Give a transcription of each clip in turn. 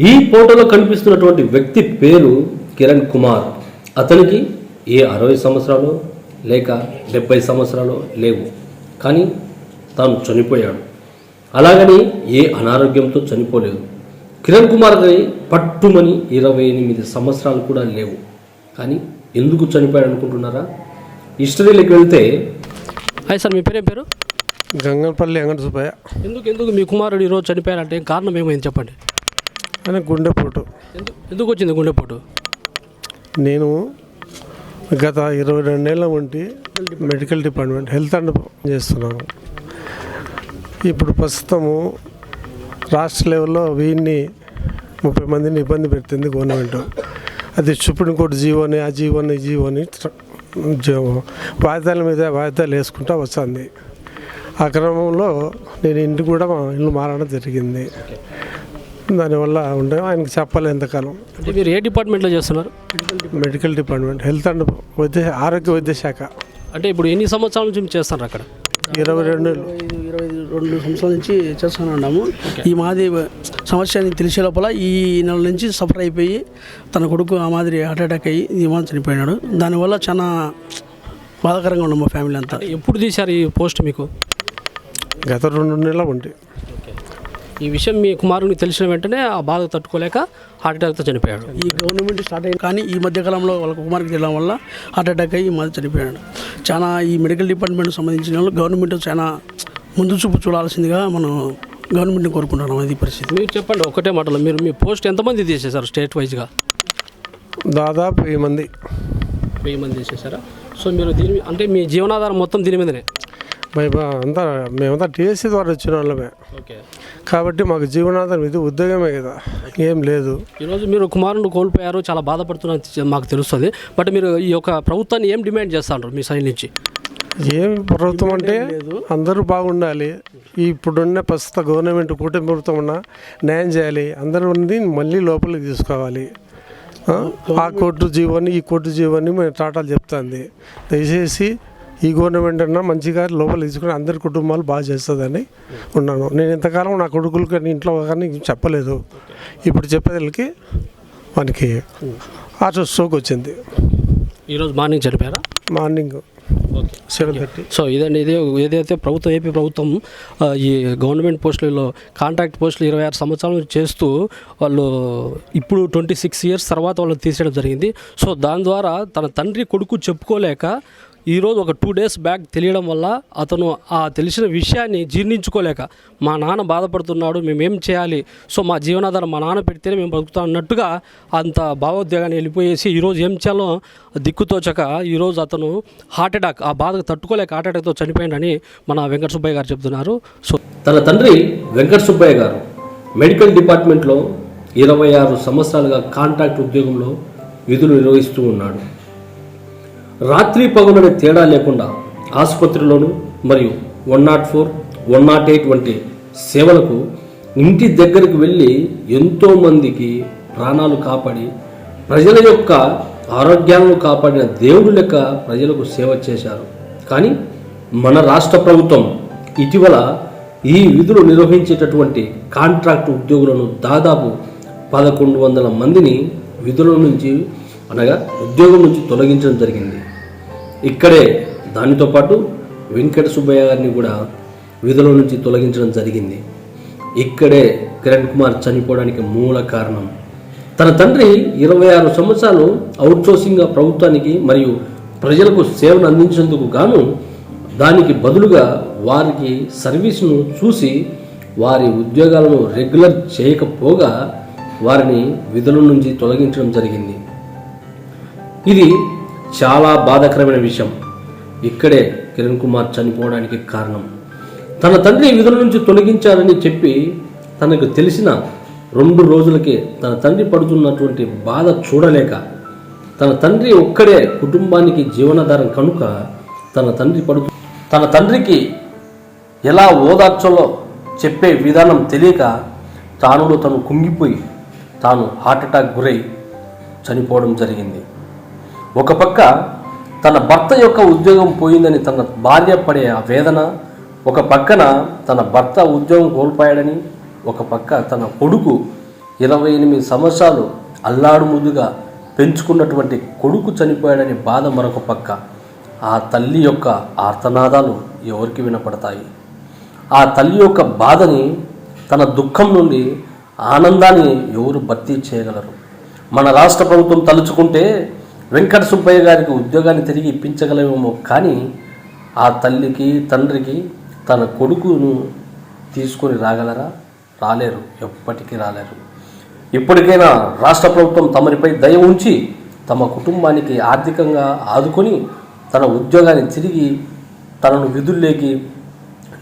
ఈ ఫోటోలో కనిపిస్తున్నటువంటి వ్యక్తి పేరు కిరణ్ కుమార్. అతనికి ఏ అరవై సంవత్సరాలు లేక డెబ్బై సంవత్సరాలు లేవు. కానీ తాను చనిపోయాడు. అలాగని ఏ అనారోగ్యంతో చనిపోలేదు. కిరణ్ కుమార్ గారి పట్టుమని ఇరవై ఎనిమిది సంవత్సరాలు కూడా లేవు. కానీ ఎందుకు చనిపోయాడు అనుకుంటున్నారా? హిస్టరీలోకి వెళ్తే హాయ్ సార్ మీ పేరేం పేరు? గంగనపల్లి వెంకట సుబ్బయ్య. ఎందుకు ఎందుకు మీ కుమారుడు ఈరోజు చనిపోయారంటే కారణం ఏమైంది చెప్పండి? అని గుండెపోటు ఎందుకు వచ్చింది గుండెపోటు నేను గత ఇరవై రెండేళ్ళ ఉండి మెడికల్ డిపార్ట్మెంట్ హెల్త్ అండ్ చేస్తున్నాను. ఇప్పుడు ప్రస్తుతము రాష్ట్ర లెవెల్లో వెయ్యిన్ని ముప్పై మందిని ఇబ్బంది పెడుతుంది గవర్నమెంట్. అది సుప్రీంకోర్టు జీవోని ఆ జీవోని జీవోని వాయిదాల మీద వాయిదాలు వేసుకుంటా వస్తుంది. ఆ క్రమంలో నేను ఇంటి కూడా మా ఇల్లు మారడం జరిగింది. దానివల్ల ఉండే ఆయనకి చెప్పాలి ఎంతకాలం అంటే మీరు ఏ డిపార్ట్మెంట్లో చేస్తున్నారు? మెడికల్ డిపార్ట్మెంట్ హెల్త్ అండ్ వైద్య ఆరోగ్య వైద్య శాఖ. అంటే ఇప్పుడు ఎన్ని సంవత్సరాల నుంచి చేస్తారు అక్కడ? ఇరవై రెండు ఇరవై ఐదు రెండు సంవత్సరాల నుంచి చేస్తూనే ఉన్నాము ఈ మాది సమస్య అని తెలిసే లోపల ఈ నెల నుంచి సఫర్ అయిపోయి తన కొడుకు ఆ మాదిరి హార్ట్ అటాక్ అయ్యి ఈ మాదిరి చనిపోయినాడు. దానివల్ల చాలా బాధాకరంగా ఉన్నాం మా ఫ్యామిలీ అంతా. ఎప్పుడు తీశారు ఈ పోస్ట్ మీకు? గత రెండు నెలల ఉండి ఈ విషయం మీ కుమారునికి తెలిసిన వెంటనే ఆ బాధ తట్టుకోలేక హార్ట్ అటాక్తో చనిపోయాడు. ఈ గవర్నమెంట్ స్టార్ట్ అయింది కానీ ఈ మధ్యకాలంలో వాళ్ళ కుమార్కి తెలియడం వల్ల హార్ట్ అటాక్ అయ్యి ఈ మాదిరి చనిపోయాడు. చాలా ఈ మెడికల్ డిపార్ట్మెంట్ సంబంధించిన వాళ్ళు గవర్నమెంట్ చాలా ముందు చూపు చూడాల్సిందిగా మనం గవర్నమెంట్ని కోరుకుంటున్నాం అది పరిస్థితి. మీరు చెప్పండి ఒకటే మాటలో మీరు మీ పోస్ట్ ఎంతమంది తీసేశారు స్టేట్ వైజ్గా దాదాపు వెయ్యి మంది. వెయ్యి మంది తీసేశారా? సో మీరు దీని అంటే మీ జీవనాధారం మొత్తం దీని మీదనే? మా అంతా మేమంతా టీఎస్సీ ద్వారా వచ్చిన వాళ్ళమే. ఓకే. కాబట్టి మాకు జీవనాధారం ఇది ఉద్యోగమే కదా. ఏం లేదు. ఈరోజు మీరు కుమారుని కోల్పోయారు చాలా బాధపడుతున్నారు మాకు తెలుస్తుంది. బట్ మీరు ఈ యొక్క ప్రభుత్వాన్ని ఏం డిమాండ్ చేస్తారు మీ సైడ్ నుంచి? ఏం ప్రభుత్వం అంటే అందరూ బాగుండాలి. ఇప్పుడున్న ప్రస్తుత గవర్నమెంట్ కూటమి ప్రభుత్వం ఉన్న న్యాయం చేయాలి. అందరూ ఉంది మళ్ళీ లోపలికి తీసుకోవాలి. ఆ? ఆ కోర్టు జీవోని ఈ కోర్టు జీవోని మేము టాటాలు చెప్తుంది. దయచేసి ఈ గవర్నమెంట్ అన్నా మంచిగా లోపలికి తీసుకుని అందరి కుటుంబాలు బాగా చేస్తుందని ఉన్నాను. నేను ఇంతకాలం నా కొడుకులు కానీ ఇంట్లో కానీ చెప్పలేదు. ఇప్పుడు చెప్పేదానికి మనకి హార్ట్ స్ట్రోక్ వచ్చింది. ఈరోజు మార్నింగ్ చనిపోయారా మార్నింగ్ సెవెన్ థర్టీ. సో ఇదండి ఇది ఏదైతే ప్రభుత్వం ఏపీ ప్రభుత్వం ఈ గవర్నమెంట్ పోస్టులలో కాంట్రాక్ట్ పోస్టులు ఇరవై ఆరు సంవత్సరాల చేస్తూ వాళ్ళు ఇప్పుడు ట్వంటీ సిక్స్ ఇయర్స్ తర్వాత వాళ్ళని తీసేయడం జరిగింది. సో దాని ద్వారా తన తండ్రి కొడుకు చెప్పుకోలేక ఈరోజు ఒక టూ డేస్ బ్యాక్ తెలియడం వల్ల అతను ఆ తెలిసిన విషయాన్ని జీర్ణించుకోలేక మా నాన్న బాధపడుతున్నాడు మేమేం చేయాలి? సో మా జీవనాధారం మా నాన్న పెడితేనే మేము బతుకుతాం అన్నట్టుగా అంత భావోద్వేగాన్ని వెళ్ళిపోయేసి ఈరోజు ఏం చేయాలో దిక్కుతోచక ఈరోజు అతను హార్ట్ అటాక్ ఆ బాధకు తట్టుకోలేక హార్ట్ అటాక్తో చనిపోయాడని మన వెంకట సుబ్బయ్య గారు చెప్తున్నారు సో తన తండ్రి వెంకట సుబ్బయ్య గారు మెడికల్ డిపార్ట్మెంట్లో ఇరవై ఆరు సంవత్సరాలుగా కాంట్రాక్ట్ ఉద్యోగంలో విధులు నిర్వహిస్తూ ఉన్నాడు. రాత్రి పగులనే తేడా లేకుండా ఆసుపత్రిలోను మరియు one not four one not eight వంటి సేవలకు ఇంటి దగ్గరికి వెళ్ళి ఎంతోమందికి ప్రాణాలు కాపాడి ప్రజల యొక్క ఆరోగ్యాలను కాపాడిన దేవుడు లెక్క ప్రజలకు సేవ చేశారు. కానీ మన రాష్ట్ర ప్రభుత్వం ఇటీవల ఈ విధులు నిర్వహించేటటువంటి కాంట్రాక్ట్ ఉద్యోగులను దాదాపు పదకొండు వందల మందిని విధుల నుంచి అనగా ఉద్యోగం నుంచి తొలగించడం జరిగింది. ఇక్కడే దానితో పాటు వెంకట సుబ్బయ్య గారిని కూడా విధుల నుంచి తొలగించడం జరిగింది. ఇక్కడే కిరణ్ కుమార్ చనిపోవడానికి మూల కారణం. తన తండ్రి ఇరవై ఆరు సంవత్సరాలు అవుట్సోర్సింగ్గా ప్రభుత్వానికి మరియు ప్రజలకు సేవను అందించేందుకు గాను దానికి బదులుగా వారికి సర్వీస్ను చూసి వారి ఉద్యోగాలను రెగ్యులర్ చేయకపోగా వారిని విధుల నుంచి తొలగించడం జరిగింది. ఇది చాలా బాధాకరమైన విషయం. ఇక్కడే కిరణ్ కుమార్ చనిపోవడానికి కారణం. తన తండ్రి విధుల నుంచి తొలగించారని చెప్పి తనకు తెలిసిన రెండు రోజులకే తన తండ్రి పడుతున్నటువంటి బాధ చూడలేక తన తండ్రి ఒక్కడే కుటుంబానికి జీవనాధారం కనుక తన తండ్రి పడుతు తన తండ్రికి ఎలా ఓదార్చాలో చెప్పే విధానం తెలియక తానులో తను కుంగిపోయి తాను హార్ట్అటాక్ గురై చనిపోవడం జరిగింది. ఒక పక్క తన భర్త యొక్క ఉద్యోగం పోయిందని తన భార్య పడే ఆ వేదన ఒక పక్కన తన భర్త ఉద్యోగం కోల్పోయాడని ఒక పక్క తన కొడుకు ఇరవై ఎనిమిది సంవత్సరాలు అల్లాడు ముద్దుగా పెంచుకున్నటువంటి కొడుకు చనిపోయాడని బాధ మరొక పక్క. ఆ తల్లి యొక్క ఆర్తనాదాలు ఎవరికి వినపడతాయి? ఆ తల్లి యొక్క బాధని తన దుఃఖం నుండి ఆనందాన్ని ఎవరు భర్తీ చేయగలరు? మన రాష్ట్ర ప్రభుత్వం తలుచుకుంటే వెంకట సుబ్బయ్య గారికి ఉద్యోగాన్ని తిరిగి ఇప్పించగలమేమో కానీ ఆ తల్లికి తండ్రికి తన కొడుకును తీసుకొని రాగలరా? రాలేరు. ఎప్పటికీ రాలేరు. ఇప్పటికైనా రాష్ట్ర ప్రభుత్వం తమరిపై దయ ఉంచి తమ కుటుంబానికి ఆర్థికంగా ఆదుకొని తన ఉద్యోగాన్ని తిరిగి తనను విధుల్లోకి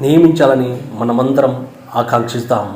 నియమించాలని మనమందరం ఆకాంక్షిస్తాం.